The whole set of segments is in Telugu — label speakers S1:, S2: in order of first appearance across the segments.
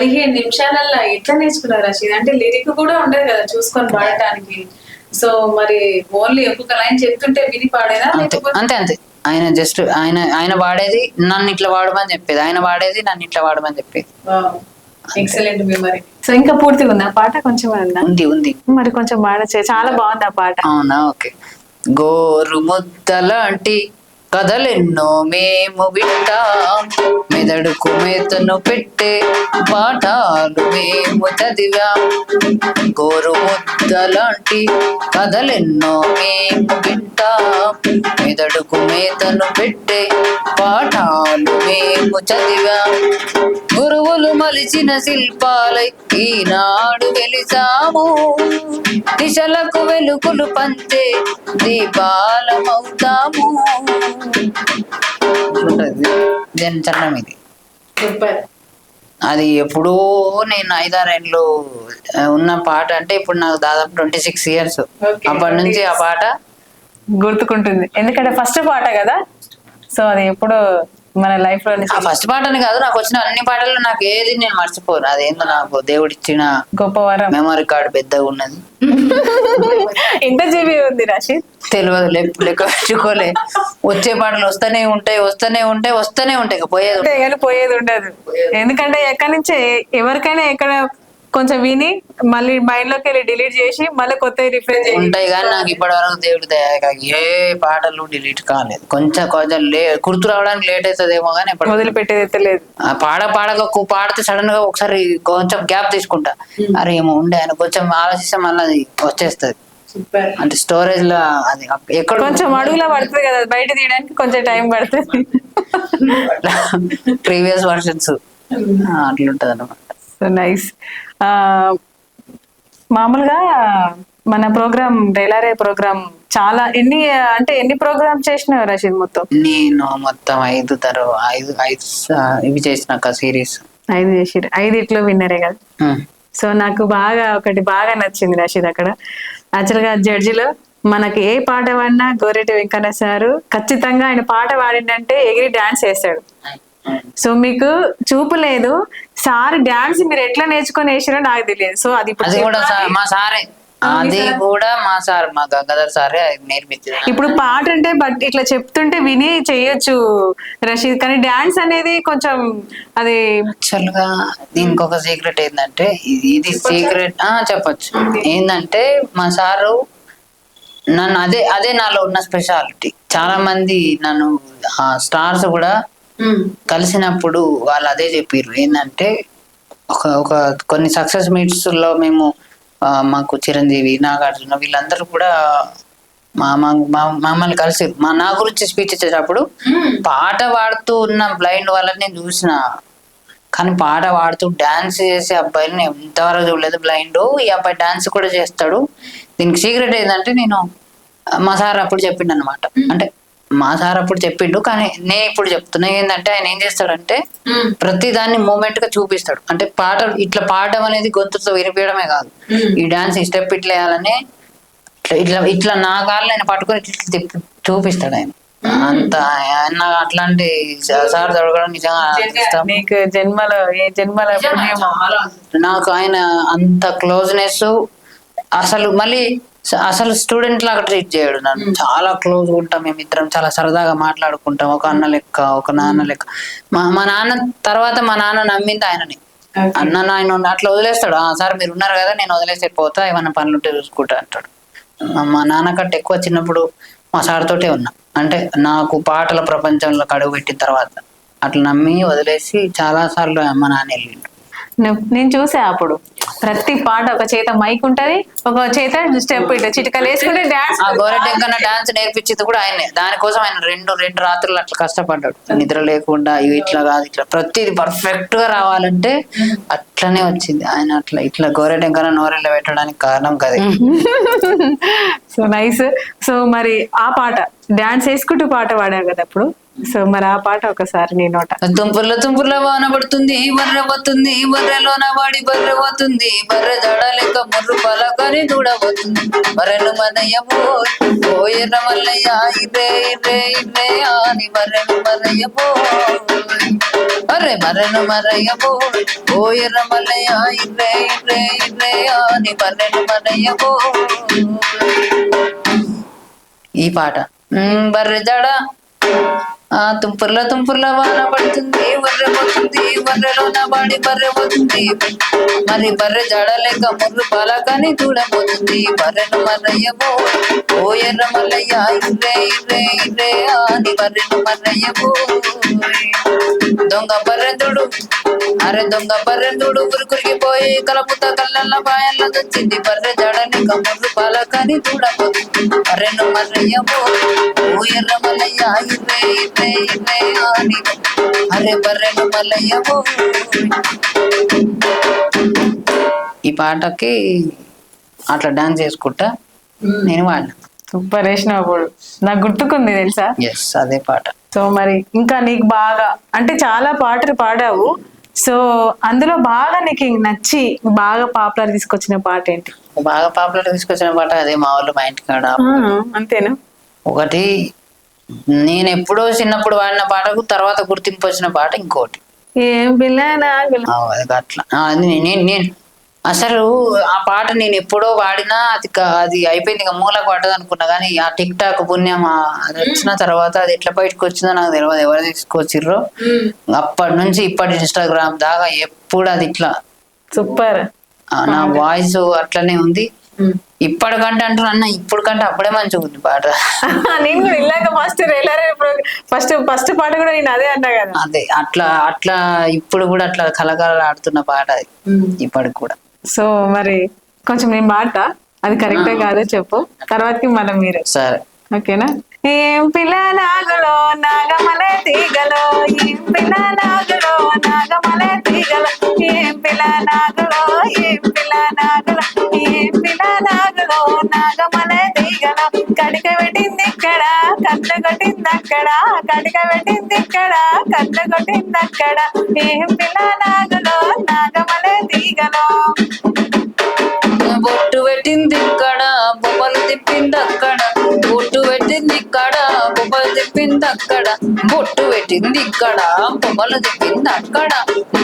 S1: పదిహేను నిమిషాలల్లో ఎట్లా నేర్చుకున్నారు రషీద్? అంటే లిరిక్ కూడా ఉండదు కదా చూసుకొని పాడటానికి. సో మరి ఓన్లీ ఒక్కొక్క లైన్ చెప్తుంటే విని పాడేనా
S2: అంతే అంతే ఆయన జస్ట్ ఆయన ఆయన వాడేది నన్ను ఇట్లా వాడమని చెప్పేది. ఆయన వాడేది నన్ను ఇట్లా వాడమని చెప్పేది.
S1: ఎక్సలెంట్ మెమరీ సో ఇంకా పూర్తిగా ఉందా? పాట కొంచెం ఉందా?
S2: ఉంది ఉంది.
S1: మరి కొంచెం పాడచ్చే. చాలా బాగుంది ఆ పాట.
S2: అవునా? ఓకే. గోరు ముద్దలాంటి కథలెన్నో మేము వింటాం. మెదడుకు మేతను పెట్టే పాఠాలు మేము చదివాం. గోరు ముద్దలాంటి కథలెన్నో మేము వింటాం. మెదడుకు మేతను పెట్టే పాఠాలు మేము చదివాం. గురువులు మలిచిన శిల్పాలై ఈనాడు వెలిసాము. దిశలకు వెలుగులు పంచే దీపాలమవుతాము. దాని చరణం ఇది? అది ఎప్పుడో నేను ఐదారేళ్ళు ఉన్న పాట అంటే ఇప్పుడు నాకు దాదాపు ట్వంటీ సిక్స్ ఇయర్స్. అప్పటి నుంచి ఆ పాట
S1: గుర్తుకుంటుంది. ఎందుకంటే ఫస్ట్ పాట కదా? సో అది ఎప్పుడు మన
S2: లైఫ్లో ఫస్ట్ పాట అని కాదు నాకు వచ్చిన అన్ని పాటలు నాకు ఏది నేను మర్చిపోను. అదేందో నాకు దేవుడిచ్చిన
S1: గొప్ప వరం.
S2: మెమరీ కార్డు పెద్దగా ఉన్నది.
S1: ఎంత జీబీ ఉంది రాశిద్
S2: తెలియదు లెక్క పెట్టుకోలే. వచ్చే పాటలు వస్తూనే ఉంటాయి వస్తూనే ఉంటాయి వస్తూనే ఉంటాయి. పోయేది
S1: పోయేది ఉండదు. ఎందుకంటే ఎక్కడి నుంచి ఎవరికైనా ఎక్కడ కొంచెం విని మళ్ళీ మైండ్లోకి వెళ్ళి డిలీట్ చేసి మళ్ళీ కొత్త రిఫ్రెష్
S2: ఉంటాయి కానీ నాకు ఇప్పటి వరకు దేవుడి దయ ఏ పాటలు డిలీట్ కాలేదు. కొంచెం కొంచెం లే గుర్తు రావడానికి లేట్ అవుతుందేమో కానీ
S1: వదిలిపెట్టేది అయితే లేదు.
S2: ఆ పాడ పాడక పాడితే సడన్గా ఒకసారి కొంచెం గ్యాప్ తీసుకుంటా. అరే ఏమో ఉండే అని కొంచెం ఆలోచిస్తే మళ్ళీ వచ్చేస్తుంది. అంటే స్టోరేజ్లో అది ఎక్కడ
S1: కొంచెం అడుగులో పడుతుంది కదా బయట తీయడానికి కొంచెం టైం పడుతుంది.
S2: ప్రీవియస్ వర్షన్స్ అట్లుంటది అనమాట
S1: సో నైస్ మామూలుగా మన ప్రోగ్రామ్ డైలారే ప్రోగ్రామ్ చాలా ఎన్ని అంటే ఎన్ని ప్రోగ్రామ్ చేసినావు రషీద్ మొత్తం?
S2: నేను మొత్తం ఐదు తర ఐదు ఐదు ఇవి చేసిన సిరీస్
S1: ఐదు చేసిరు ఐదిట్లో విన్నరే కదా. సో నాకు బాగా ఒకటి బాగా నచ్చింది రషీద్ అక్కడ. యాక్చువల్గా జడ్జిలో మనకి ఏ పాట పాడినా గోరెటి వెంకన్న సారు ఖచ్చితంగా ఆయన పాట పాడిందంటే ఎగిరి డాన్స్ వేస్తాడు సో మీకు చూపు లేదు. సార్ డాన్స్ మీరు ఎట్లా నేర్చుకొని వేసారో నాకు తెలియదు. సో అది ఇప్పుడు
S2: అది కూడా
S1: చెప్పాలి.
S2: మా సారే. అది కూడా మా సార్ మా గంగాధర్ సారే నేర్పించింది.
S1: ఇప్పుడు పాట అంటే బట్ ఇట్లా చెప్తుంటే విని చేయొచ్చు రషీద్ కానీ డాన్స్ అనేది కొంచెం అది
S2: యాక్చువల్గా దీనికి ఒక సీక్రెట్ ఏంటంటే ఇది ఇది సీక్రెట్ ఆ చెప్పొచ్చు. ఏంటంటే మా సారు నన్ను అదే అదే నాలో ఉన్న స్పెషాలిటీ చాలా మంది నన్ను స్టార్స్ కూడా కలిసినప్పుడు వాళ్ళు అదే చెప్పారు ఏంటంటే ఒక ఒక కొన్ని సక్సెస్ మీట్స్లో మేము మాకు చిరంజీవి నాగార్జున వీళ్ళందరూ కూడా మా మమ్మల్ని కలిసి మా నా గురించి స్పీచ్ ఇచ్చేటప్పుడు పాట పాడుతూ ఉన్న బ్లైండ్ వాళ్ళని నేను చూసిన. కానీ పాట పాడుతూ డాన్స్ చేసే అబ్బాయిని నేను ఇంతవరకు చూడలేదు. బ్లైండ్ ఈ అబ్బాయి డాన్స్ కూడా చేస్తాడు. దీనికి సీక్రెట్ ఏంటంటే నేను మా సార్ అప్పుడు చెప్పిండు అనమాట అంటే మా సార్ అప్పుడు చెప్పిండు కానీ నేను ఇప్పుడు చెప్తున్నా ఏంటంటే ఆయన ఏం చేస్తాడంటే ప్రతి దాన్ని మూమెంట్గా చూపిస్తాడు. అంటే పాట ఇట్లా పాడడం అనేది గొంతుతో వినిపించడమే కాదు. ఈ డాన్స్ ఈ స్టెప్ ఇట్లా వేయాలని ఇట్లా ఇట్లా నా కాళ్ళు ఆయన పట్టుకొని ఇట్లా తిప్పి చూపిస్తాడు ఆయన. అంత ఆయన అట్లాంటి సార్ దొరకడం నిజంగా
S1: నీకు జన్మలో ఏ జన్మలో
S2: నాకు ఆయన అంత క్లోజ్నెస్ అసలు మళ్ళీ అసలు స్టూడెంట్ లాగా ట్రీట్ చేయడు నన్ను. చాలా క్లోజ్ ఉంటాం మేమిద్దరం చాలా సరదాగా మాట్లాడుకుంటాం. ఒక అన్న లెక్క ఒక నాన్న లెక్క. మా మా నాన్న తర్వాత మా నాన్న నమ్మింది ఆయనని. అన్న ఆయన ఉన్న- అట్లా వదిలేస్తాడు. "ఆ, సార్ మీరు ఉన్నారు కదా నేను వదిలేసి పోతా ఏమైనా పనులు ఉంటే చూసుకుంటా అంటాడు. మా- నాన్న కంటే ఎక్కువ చిన్నప్పుడు మా సార్ తోటే ఉన్నా. అంటే నాకు పాటల ప్రపంచంలో కడుగు పెట్టిన తర్వాత. అట్లా నమ్మి వదిలేసి చాలా సార్లు మా నాన్న వెళ్ళిండు.
S1: నేను చూసా అప్పుడు. ప్రతి పాట ఒక చేత మైక్ ఉంటది ఒక చేత స్టెప్ ఇట్లా చిటికలు వేసుకుంటే డాన్స్
S2: ఆ గోరెటెంకన్న డాన్స్ నేర్పించింది కూడా ఆయనే. దానికోసం ఆయన రెండు రెండు రాత్రులు అట్లా కష్టపడ్డాడు. నిద్ర లేకుండా ఇవి ఇట్లా కాదు ఇట్లా ప్రతిది పర్ఫెక్ట్గా రావాలంటే అట్లనే వచ్చింది. ఆయన అట్లా ఇట్లా గోరెటెంకన్న నోరెళ్ళ పెట్టడానికి కారణం కదే.
S1: సో నైస్ సో మరి ఆ పాట డాన్స్ వేసుకుంటూ పాట పాడావు కదా అప్పుడు? సో మరి ఆ పాట ఒకసారి నీ నోట.
S2: తుంపుర్ల తుంపుర్ల వాన పడుతుంది బర్రె పోతుంది బర్రెలోన వాడి బర్రె పోతుంది బర్రె జడ లెక్క ముర్రు పలకని దూడబోతుంది బర్రెలు మదయ్యమో ఓ ఎర్ర మల్లయ్య ఇర్రే ఇర్రే ఇర్రే అని బర్రెను మదయ్యమో బర్రె అరే మరయ్య మరయ్యమో ఓ ఎర్ర మల్లయ్య ఇర్రే ఇర్రే ఇర్రే అని మర్రెను మరయ్యమో ఈ పాట. బర్రె జడ ఆ తుంపుర్ల తుంపుర్ల వాన పడుతుంది బర్రె పోతుంది బర్రెలోన వాడి బర్రె పోతుంది. మరి బర్రె జాడలేక ముర్రు పాలకని చూడబోతుంది బర్రెను మర్రయ్యబో ఓ ఎర్ర మల్లయ్య ఇర్రే ఇర్రే ఇర్రే అని బర్రెను మర్రయ్యబో దొంగ బర్రెందుడు అరే దొంగ బర్రెందుడు ఉరుకురికి పోయి కలపుత కళ్ళల్ల బాయల్ల తెచ్చింది బర్రె జడని కమ్ముర్రు పాలకని చూడబోతుంది బర్రెను మర్రయ్యబో ఓ ఎర్ర మల్లయ్య ఇర్రే ఇర్రే అరే ఈ పాటకి అట్లా డాన్స్ చేసుకుంటా నేను వాడినా.
S1: సూపర్ వేసినావు అప్పుడు నాకు గుర్తుకుంది తెలుసా?
S2: ఎస్ అదే పాట.
S1: సో మరి ఇంకా నీకు బాగా అంటే చాలా పాటలు పాడావు. సో అందులో బాగా నీకు నచ్చి బాగా పాపులర్ తీసుకొచ్చిన పాట ఏంటి?
S2: బాగా పాపులర్ తీసుకొచ్చిన పాట అదే మా వాళ్ళు మా ఇంటి కాడ
S1: ఆ, అంతేనా?
S2: ఒకటి నేను ఎప్పుడో చిన్నప్పుడు వాడిన పాటకు తర్వాత గుర్తింపు వచ్చిన పాట ఇంకోటి.
S1: ఏం
S2: అట్లా. నేను నేను అసలు ఆ పాట నేను ఎప్పుడో వాడినా అది అది అయిపోయింది ఇక మూలకు పడ్డది అనుకున్నా కానీ ఆ టిక్ టాక్ పుణ్యం అది వచ్చిన తర్వాత అది ఎట్లా బయటకు వచ్చిందో నాకు తెలియదు ఎవరు తీసుకొచ్చిర్రో? అప్పటి నుంచి ఇప్పటి ఇన్స్టాగ్రామ్ దాకా ఎప్పుడు అది ఇట్లా.
S1: సూపర్.
S2: నా వాయిస్ అట్లనే ఉంది. ఇప్పటికంటే అంటున్నా అన్న ఇప్పుడు కంటే అప్పుడే మంచిగా ఉంది పాట.
S1: నేను కూడా ఇల్లాక ఫస్ట్ ఫస్ట్ ఫస్ట్ పాట కూడా నేను అదే అన్నా కదా.
S2: అదే అట్లా అట్లా ఇప్పుడు కూడా అట్లా కలకల ఆడుతున్న పాట అది. ఇప్పటికి కూడా.
S1: సో మరి కొంచెం నేను పాట అది కరెక్టే కాదో చెప్పు. తర్వాతకి మనం మీరే.
S2: సరే.
S1: ఓకేనా? ఏం పిల్ల నాగులో నాగమలే తీగలో ఏం పిల్ల నాగులో నాగమలే తీగలో ఏం పిల్ల నాగులో ఏం పిల్ల నాగులో నాగమలే తీగలో కడిక పెట్టింది ఇక్కడ కట్ల కొట్టింది అక్కడ. కడిక పెట్టింది ఇక్కడ కట్ల కొట్టింది అక్కడ. ఏం పిల్ల నాగులో
S2: పెట్టింది అక్కడ? బొట్టు పెట్టింది ఇక్కడ. బొమ్మలు తిప్పింది అక్కడ.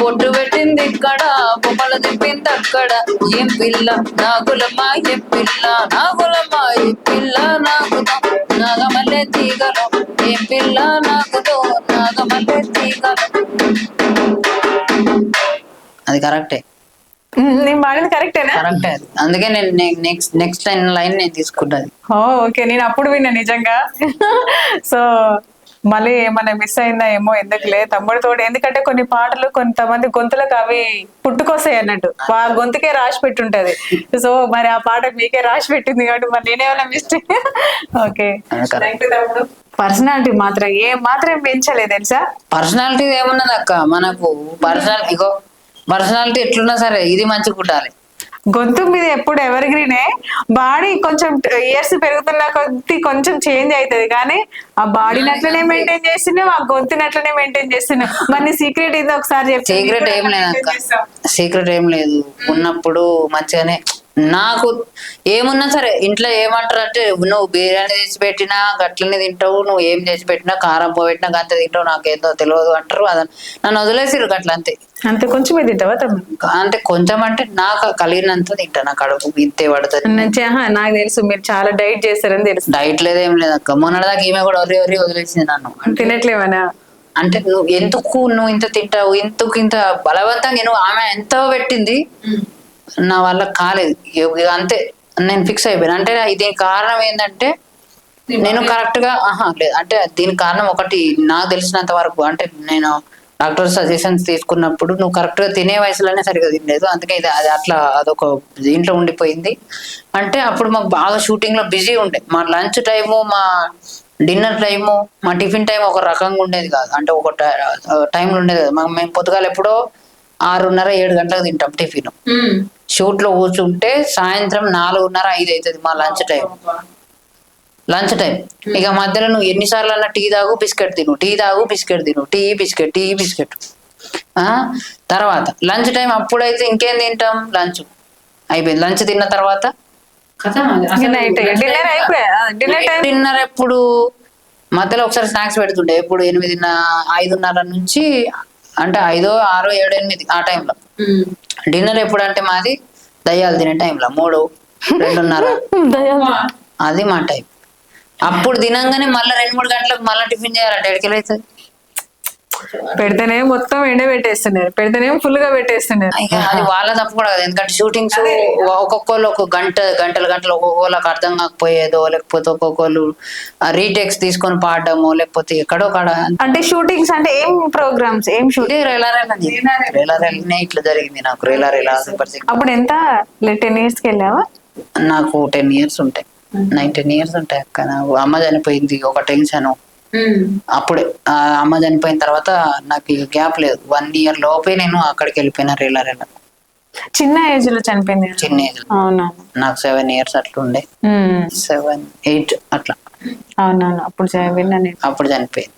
S2: బొట్టు పెట్టింది ఇక్కడ. బొమ్మలు తిప్పింది అక్కడ. ఏం పిల్ల? నాగులమ్మా ఏం పిల్ల? నాగులమ్మా ఏ పిల్ల? నాగులో నాగమల్లె తీగలో. ఏం పిల్ల? నాగులో నాగమల్లె తీగలో. అది కరెక్టే.
S1: నేను పాడింది కరెక్టేనా?
S2: కరెక్టే. అది అందుకే నేను నెక్స్ట్ నెక్స్ట్ లైన్ లైన్ నేను తీసుకుంటాను
S1: ఓకే. నేను అప్పుడు విన్నా నిజంగా. సో మళ్ళీ ఏమైనా మిస్ అయిందా ఏమో ఎందుకులే తమ్ముడితో ఎందుకంటే కొన్ని పాటలు కొంతమంది గొంతులకు అవి పుట్టుకొస్తాయి అన్నట్టు. ఆ గొంతుకే రాసి పెట్టుంటది. సో మరి ఆ పాట మీకే రాసి పెట్టింది కాబట్టి మరి నేనేమైనా మిస్టేక్ ఓకే. తమ్ముడు. పర్సనాలిటీ మాత్రం ఏ మాత్రం పెంచలేదు తెలుసా?
S2: పర్సనాలిటీ ఏమున్నది అక్క మనకు పర్సనల్ ఇగో పర్సనాలిటీ ఎట్లున్నా సరే ఇది మంచిగా ఉండాలి
S1: గొంతు మీద ఎప్పుడు ఎవరి గ్రీనే బాడీ కొంచెం ఇయర్స్ పెరుగుతున్న కొద్ది కొంచెం చేంజ్ అవుతుంది కానీ ఆ బాడీని అట్లనే మెయింటైన్ చేస్తున్నావు ఆ గొంతుని అట్లనే మెయింటైన్ చేస్తున్నావు. మరి సీక్రెట్ ఇది ఒకసారి.
S2: సీక్రెట్ ఏం లేదు సీక్రెట్ ఏం లేదు. ఉన్నప్పుడు మంచిగానే నాకు ఏమున్నా సరే ఇంట్లో ఏమంటారు అంటే నువ్వు బిర్యానీ తెచ్చి పెట్టినా గట్లనే తింటావు నువ్వు ఏం చేసి పెట్టినా కారం పోబెట్టినా గంత తింటావు నాకేందో తెలియదు అంటారు. అదని నన్ను వదిలేసిరు గట్ల అంతే.
S1: అంత కొంచెం తింటావా
S2: అంటే కొంచెం అంటే నాకు కలిగినంత తింటా నా కడుపు ఇంతే పడుతుంది.
S1: నాకు తెలుసు మీరు చాలా డైట్ చేస్తారని తెలుసు.
S2: డైట్ లేదేం లేదు అక్క. మొన్నటిదాకా ఈమె కూడా ఒరి ఒరి వదిలేసింది నన్ను.
S1: తినట్లేవనా?
S2: అంటే నువ్వు ఎందుకు నువ్వు ఇంత తింటావు ఎందుకు ఇంత బలవంతంగా నువ్వు ఆమె ఎంత పెట్టింది. నా వల్ల కాలేదు. ఇక అంతే. నేను ఫిక్స్ అయిపోయాను. అంటే దీనికి కారణం ఏంటంటే నేను కరెక్ట్గా ఆహా లేదు. అంటే దీనికి కారణం ఒకటి నాకు తెలిసినంత వరకు అంటే నేను డాక్టర్ సజెషన్స్ తీసుకున్నప్పుడు నువ్వు కరెక్ట్గా తినే వయసులోనే సరిగా తినలేదు. అందుకే ఇది అది అట్లా అదొక దీంట్లో ఉండిపోయింది. అంటే అప్పుడు మాకు బాగా షూటింగ్లో బిజీ ఉండే. మా లంచ్ టైము మా డిన్నర్ టైము మా టిఫిన్ టైం ఒక రకంగా ఉండేది కాదు. అంటే ఒక టైంలో ఉండేది కాదు. మా- మేము పొద్దుగాల ఎప్పుడో ఆరున్నర ఏడు గంటలకు తింటాం టిఫిన్ షూట్లో కూర్చుంటే సాయంత్రం నాలుగున్నర ఐదు అవుతుంది మా లంచ్ టైం. Lunch time. ఇక మధ్యలో నువ్వు ఎన్నిసార్లు అన్నా టీ తాగు బిస్కెట్ తిను. టీ తాగు బిస్కెట్ తిను. Tea biscuit tea biscuit. ఆ? తర్వాత లంచ్ టైం అప్పుడైతే ఇంకేం తింటాం? లంచ్. అయిపోయింది. లంచ్ తిన్న తర్వాత?
S1: నైట్ డిన్నర్ అయిపోయా? Dinner time?
S2: డిన్నర్ ఎప్పుడు? మధ్యలో ఒకసారి స్నాక్స్ పెడుతుండే. ఎప్పుడు ఎనిమిదిన్న ఐదున్నర నుంచి అంటే ఐదో ఆరో ఏడు ఎనిమిది ఆ టైంలో. డిన్నర్ ఎప్పుడంటే మాది దయ్యాలు తినే టైంలో మూడు రెండున్నర. అది మా టైం. అప్పుడు తినంగానే మళ్ళీ రెండు మూడు గంటలకు మళ్ళీ టిఫిన్ చేయాలంటే ఎడికెళ్ళి అవుతుంది
S1: పెడితేనే మొత్తం ఎండ పెట్టేస్తున్నారు. పెడితేనే ఫుల్గా పెట్టేస్తున్నారు
S2: అది వాళ్ళ తప్పు కూడా కదా. ఎందుకంటే షూటింగ్స్ ఒక్కొక్కళ్ళు ఒక గంట గంటలు గంటలు ఒక్కొక్కళ్ళకి అర్థం కాకపోయేదో లేకపోతే ఒక్కొక్కళ్ళు రీటెక్స్ తీసుకొని పాడడమో లేకపోతే ఎక్కడో కాడ
S1: అంటే షూటింగ్స్ అంటే ఏం ప్రోగ్రామ్స్? ఏం షూట్
S2: ఇదే రేలా రేలా రేలా రేలానే ఇట్లా జరిగింది నాకు. రేలా రేలా
S1: అప్పుడు ఎంత? టెన్ ఇయర్స్కి వెళ్ళావా?
S2: నాకు టెన్ ఇయర్స్ ఉంటాయి. నైన్ టెన్ ఇయర్స్ ఉంటాయి అక్క నాకు. అమ్మ చనిపోయింది. ఒక టెన్షన్. అప్పుడే ఆ అమ్మ చనిపోయిన తర్వాత నాకు ఇక గ్యాప్ లేదు. వన్ ఇయర్ లోపే నేను అక్కడికి వెళ్ళిపోయినా రేలా రేలా
S1: చిన్న ఏజ్లో చనిపోయింది.
S2: చిన్న ఏజ్
S1: అవునా?
S2: నాకు సెవెన్ ఇయర్స్ అట్లా ఉండే సెవెన్ ఎయిట్ అట్లా.
S1: అవునవును. అప్పుడు చ- విన్నా నేను
S2: అప్పుడు చనిపోయింది.